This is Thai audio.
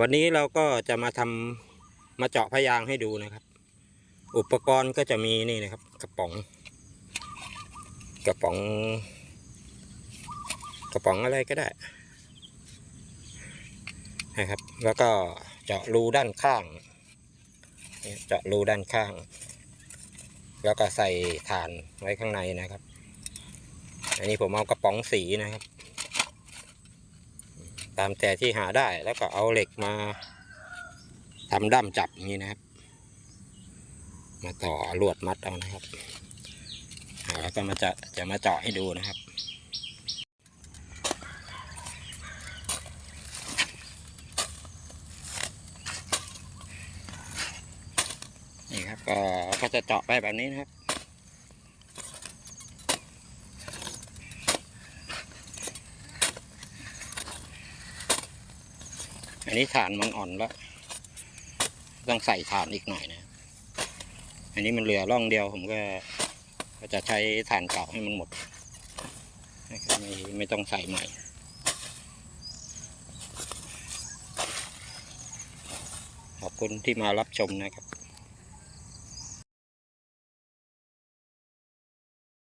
วันนี้เราก็จะมาทำมาเจาะพยางให้ดูนะครับ อุปกรณ์ก็จะมีนี่นะครับ กระป๋อง กระป๋อง กระป๋องอะไรก็ได้นะครับ แล้วก็เจาะรูด้านข้างเจาะรูด้านข้าง แล้วก็ใส่ถ่านไว้ข้างในนะครับ อันนี้ผมเอากระป๋องสีนะครับ ตามแต่ที่หาได้แล้วก็เอาเหล็กมาทำด้ามจับอย่างนี้นะครับ มาต่อลวดมัดเอานะครับอ่าแล้วก็มาจะจะมาเจาะให้ดูนะครับนี่ครับก็ก็จะเจาะไปแบบนี้นะครับ อันนี้ฐานมันอ่อนแล้ว ต้องใส่ฐานอีกหน่อยนะ อันนี้มันเหลือร่องเดียวผมก็ก็จะใช้ฐานเก่าให้มันหมด ไม่ไม่ต้องใส่ใหม่ขอบคุณที่มารับชมนะครับ